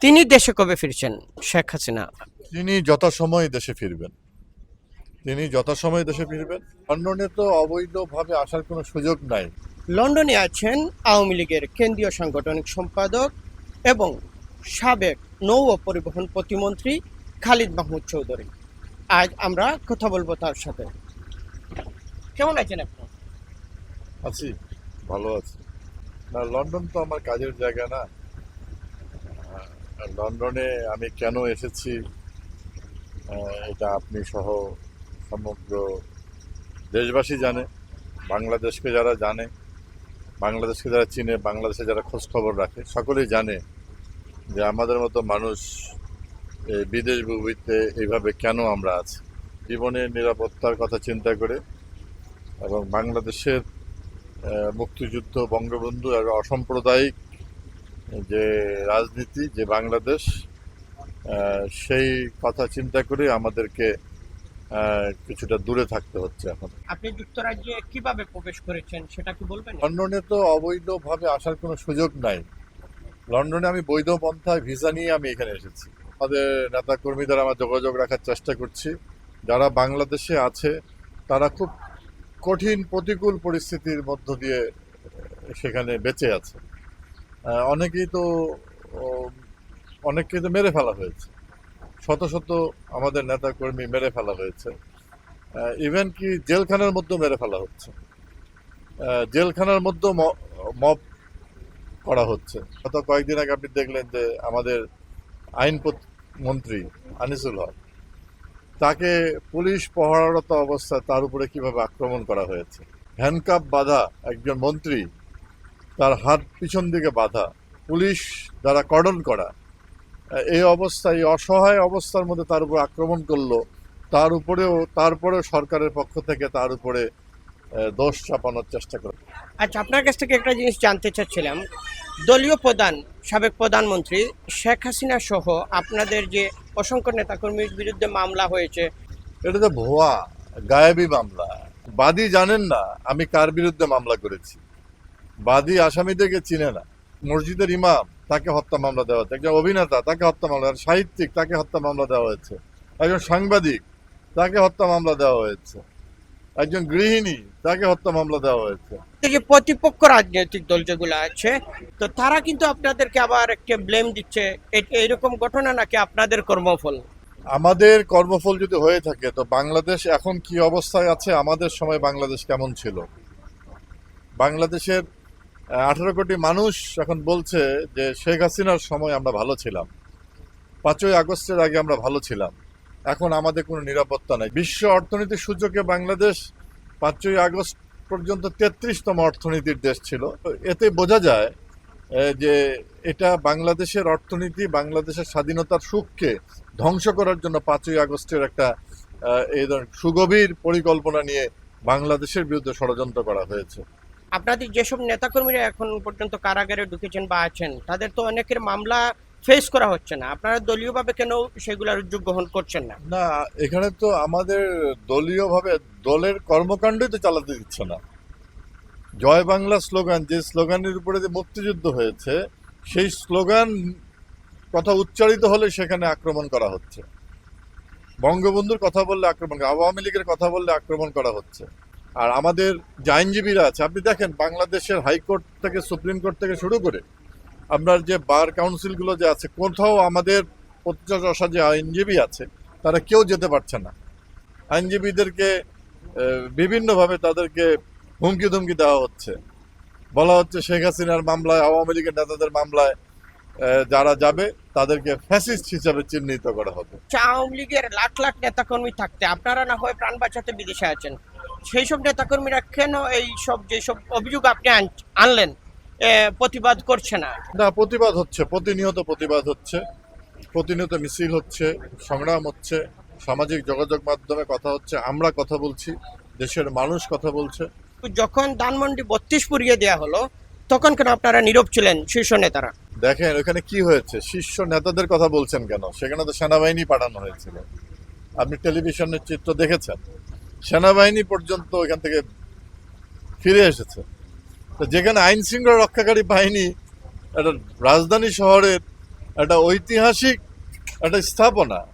তিনি দেশে কবে ফিরছেন শেখ হাসিনা? তিনি যথাসময়ে দেশে ফিরবেন। তিনি যথাসময়ে দেশে ফিরবেন। লন্ডনে তো অবৈধভাবে আসার কোনো সুযোগ নাই। লন্ডনে আছেন আওয়ামী লীগের কেন্দ্রীয় সাংগঠনিক সম্পাদক এবং সাবেক নৌ ও পরিবহন প্রতিমন্ত্রী খালিদ মাহমুদ চৌধুরী। আজ আমরা কথা বলব তার সাথে। কেমন আছেন আপনি? আছি ভালো আছি। না লন্ডন তো আমার কাজের জায়গা না। লন্ডনে আমি কেন এসেছি এটা আপনি সহ সমগ্র দেশবাসী জানে, বাংলাদেশকে যারা জানে, বাংলাদেশকে যারা চিনে, বাংলাদেশে যারা খোঁজ খবর রাখে, সকলেই জানে যে আমাদের মতো মানুষ এই বিদেশ ভূমিতে এইভাবে কেন আমরা আছি। জীবনের নিরাপত্তার কথা চিন্তা করে এবং বাংলাদেশের মুক্তিযুদ্ধ, বঙ্গবন্ধু আর অসাম্প্রদায়িক যে রাজনীতি যে বাংলাদেশ সেই কথা চিন্তা করে আমাদেরকে কিছুটা দূরে থাকতে হচ্ছে এখন। আপনি যুক্তরাজ্যে কীভাবে প্রবেশ করেছেন সেটা কি বলবেন? লন্ডনে তো অবৈধভাবে আসার কোনো সুযোগ নাই। লন্ডনে আমি বৈধ পন্থায় ভিসা নিয়ে আমি এখানে এসেছি। আমাদের নেতা কর্মীদের আমার যোগাযোগ রাখার চেষ্টা করছি। যারা বাংলাদেশে আছে তারা খুব কঠিন প্রতিকূল পরিস্থিতির মধ্য দিয়ে সেখানে বেঁচে আছে। অনেকেই তো অনেককে তো মেরে ফেলা হয়েছে। শত শত আমাদের নেতা কর্মী মেরে ফেলা হয়েছে। ইভেন কি জেলখানার মধ্যেও মেরে ফেলা হচ্ছে। জেলখানার মধ্যেও মব করা হচ্ছে। গত কয়েকদিন আগে আপনি দেখলেন যে আমাদের আইন মন্ত্রী আনিসুল হক, তাকে পুলিশ পহরারত অবস্থায় তার উপরে কীভাবে আক্রমণ করা হয়েছে? হ্যান্ডকাপ বাঁধা একজন মন্ত্রী তার হাত পিছন দিকে বাঁধা। পুলিশ দ্বারা কর্ডন করা। এই অবস্থায় এই অসহায় অবস্থার মধ্যে তার উপর আক্রমণ করল। তার উপরেও তারপরেও সরকারের পক্ষ থেকে তার উপরে দোষ চাপানোর চেষ্টা করে। আচ্ছা আপনার কাছ থেকে একটা জিনিস জানতে চাচ্ছিলাম। দলীয় প্রধান সাবেক প্রধানমন্ত্রী শেখ হাসিনা সহ আপনাদের যে অসংখ্য নেতাকর্মীর বিরুদ্ধে মামলা হয়েছে। এটা তো ভুয়া গায়েবী মামলা। বাদী জানেন না আমি কার বিরুদ্ধে মামলা করেছি। বাদী আসামিদেরকে চিনে না। মসজিদের ইমাম তাকে হত্যা মামলা দেওয়া হয়েছে। একজন অভিনেতা তাকে হত্যা মামলা সাহিত্যিক তাকে হত্যা মামলা দেওয়া হয়েছে। একজন সাংবাদিক তাকে হত্যা মামলা দেওয়া হয়েছে। একজন গৃহিণী তাকে হত্যা মামলা দেওয়া হয়েছে। যে প্রতিপক্ষ রাজনৈতিক দল যেগুলো আছে তো তারা কিন্তু আপনাদেরকে আবার একটা ব্লেম দিচ্ছে। এইরকম ঘটনা নাকি আপনাদের কর্মফল? আমাদের কর্মফল যদি হয়ে থাকে তো বাংলাদেশ এখন কি অবস্থায় আছে? আমাদের সময় বাংলাদেশ কেমন ছিল? বাংলাদেশের আঠারো কোটি মানুষ এখন বলছে যে শেখ হাসিনার সময় আমরা ভালো ছিলাম। পাঁচই আগস্টের আগে আমরা ভালো ছিলাম। এখন আমাদের কোনো নিরাপত্তা নাই। বিশ্ব অর্থনীতির সূচকে বাংলাদেশ পাঁচই আগস্ট পর্যন্ত তেত্রিশতম অর্থনীতির দেশ ছিল। এতে বোঝা যায় যে এটা বাংলাদেশের অর্থনীতি, বাংলাদেশের স্বাধীনতার সুখকে ধ্বংস করার জন্য পাঁচই আগস্টের একটা এই ধরনের সুগভীর পরিকল্পনা নিয়ে বাংলাদেশের বিরুদ্ধে ষড়যন্ত্র করা হয়েছে। আপনাদের যেসব নেতাকর্মীরা এখন পর্যন্ত কারাগারে ঢুকেছেন বা আছেন, তাদের তো অনেকের মামলা ফেস করা হচ্ছে না। আপনারা দলীয়ভাবে কেন সেগুলোর উদ্যোগ গ্রহণ করছেন না? না, এখানে তো আমাদের দলীয়ভাবে দলের কর্মকাণ্ডই তো চালাতে দিচ্ছে না। জয় বাংলা স্লোগান, যে স্লোগানের উপরে যে মুক্তিযুদ্ধ হয়েছে, সেই স্লোগান কথা উচ্চারিত হলে সেখানে আক্রমণ করা হচ্ছে। বঙ্গবন্ধুর কথা বললে আক্রমণ করা আওয়ামী লীগের কথা বললে আক্রমণ করা হচ্ছে। আর আমাদের যে আইনজীবীরা আছে, আপনি দেখেন বাংলাদেশের হাইকোর্ট থেকে, সুপ্রিম কোর্ট থেকে শুরু করে আপনার যে বার কাউন্সিলগুলো যে আছে, কোথাও আমাদের প্রত্যাশা যে আইনজীবী আছে, তারা কেউ যেতে পারছে না। আইনজীবীদেরকে বিভিন্নভাবে তাদেরকে হুমকি ধুমকি দেওয়া হচ্ছে। বলা হচ্ছে শেখ হাসিনার মামলায়, আওয়ামী লীগের নেতাদের মামলায় যারা যাবে, তাদেরকে ফ্যাসিস্ট হিসাবে চিহ্নিত করা হবে। আওয়ামী লীগের লাখ লাখ নেতাকর্মী থাকতে আপনারা না হয় প্রাণ বাঁচাতে বিদেশে আছেন? সেই সব নেতাকর্মীরা কেন এই সব যেসব অভিযোগ আপনি আনলেন প্রতিবাদ করছে না? না প্রতিবাদ হচ্ছে প্রতিনিয়ত প্রতিবাদ হচ্ছে প্রতিনিয়ত মিছিল হচ্ছে সংগ্রাম হচ্ছে সামাজিক যোগাযোগ মাধ্যমে কথা হচ্ছে আমরা কথা বলছি দেশের মানুষ কথা বলছে। যখন ধানমন্ডি বত্রিশ পুড়িয়ে দেওয়া হলো তখন কেন আপনারা নীরব ছিলেন শীর্ষ নেতারা? দেখেন ওখানে কি হয়েছে? শীর্ষ নেতাদের কথা বলছেন কেন? সেখানে তো সেনাবাহিনী পাঠানো হয়েছিল। আপনি টেলিভিশনের চিত্র দেখেছেন? সেনাবাহিনী পর্যন্ত ওইখান থেকে ফিরে এসেছে। তো যেখানে আইন শৃঙ্খলা রক্ষাকারী বাহিনী একটা রাজধানী শহরের একটা ঐতিহাসিক একটা স্থাপনা,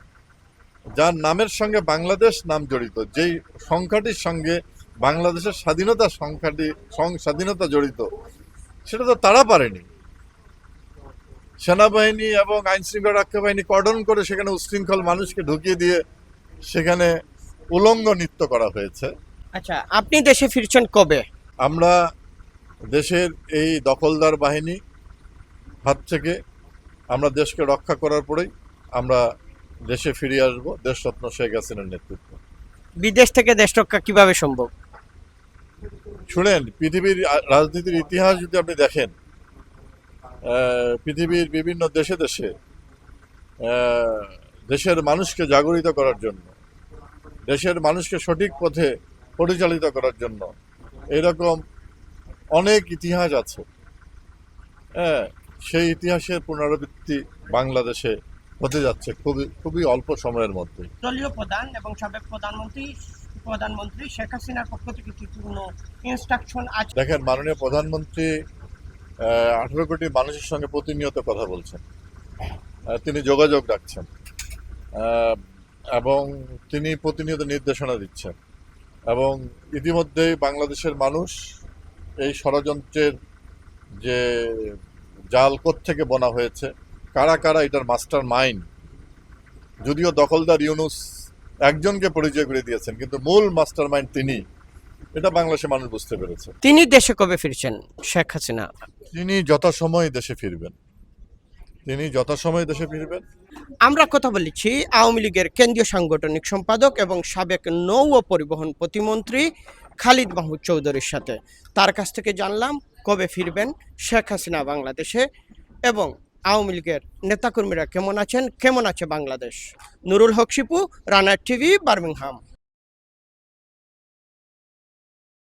যার নামের সঙ্গে বাংলাদেশ নাম জড়িত, যেই সংখ্যাটির সঙ্গে বাংলাদেশের স্বাধীনতা সংখ্যাটি, সং- স্বাধীনতা জড়িত, সেটা তো তারা পারেনি। সেনাবাহিনী এবং আইন শৃঙ্খলা রক্ষা বাহিনী কর্ডন করে সেখানে উশৃঙ্খল মানুষকে ঢুকিয়ে দিয়ে সেখানে উলঙ্গ নৃত্য করা হয়েছে। আচ্ছা আপনি দেশে ফিরছেন কবে? আমরা দেশের এই দখলদার বাহিনী হাত থেকে আমরা দেশকে রক্ষা করার পরেই আমরা দেশে ফিরে আসব দেশরত্ন শেখ হাসিনার নেতৃত্ব। বিদেশ থেকে দেশ রক্ষা কীভাবে সম্ভব? শুনেন পৃথিবীর রাজনীতির ইতিহাস যদি আপনি দেখেন পৃথিবীর বিভিন্ন দেশে দেশে দেশের মানুষকে জাগরিত করার জন্য দেশের মানুষকে সঠিক পথে পরিচালিত করার জন্য। এরকম অনেক ইতিহাস আছে। হ্যাঁ সেই ইতিহাসের পুনরাবৃত্তি বাংলাদেশে হতে যাচ্ছে খুবই খুবই অল্প সময়ের মধ্যে। দলীয় প্রধান এবং সাবেক প্রধানমন্ত্রী প্রধানমন্ত্রী শেখ হাসিনার পক্ষ থেকে কি কোনো ইনস্ট্রাকশন আছে? দেখেন মাননীয় প্রধানমন্ত্রী আঠারো কোটি মানুষের সঙ্গে প্রতিনিয়ত কথা বলছেন। তিনি যোগাযোগ রাখছেন। এবং তিনি প্রতিনিয়ত নির্দেশনা দিচ্ছেন। এবং ইতিমধ্যেই বাংলাদেশের মানুষ এই ষড়যন্ত্রের যে জাল থেকে বনা হয়েছে কারা কারা এটার মাস্টার মাইন্ড যদিও দখলদার ইউনুস একজনকে পরিচয় করে দিয়েছেন কিন্তু মূল মাস্টার মাইন্ড তিনি এটা বাংলাদেশের মানুষ বুঝতে পেরেছে। তিনি দেশে কবে ফিরছেন শেখ হাসিনা? তিনি যথাসময়ে দেশে ফিরবেন। তিনি যথাসময়ে দেশে ফিরবেন? আমরা কথা বলেছি আওয়ামী লীগের কেন্দ্রীয় সাংগঠনিক সম্পাদক এবং সাবেক নৌ ও পরিবহন প্রতিমন্ত্রী খালিদ মাহমুদ চৌধুরীর সাথে। তার কাছ থেকে জানলাম কবে ফিরবেন শেখ হাসিনা বাংলাদেশে এবং আওয়ামী লীগের নেতাকর্মীরা কেমন আছেন, কেমন আছে বাংলাদেশ? নুরুল হক শিপু রানার টিভি, বার্মিংহাম।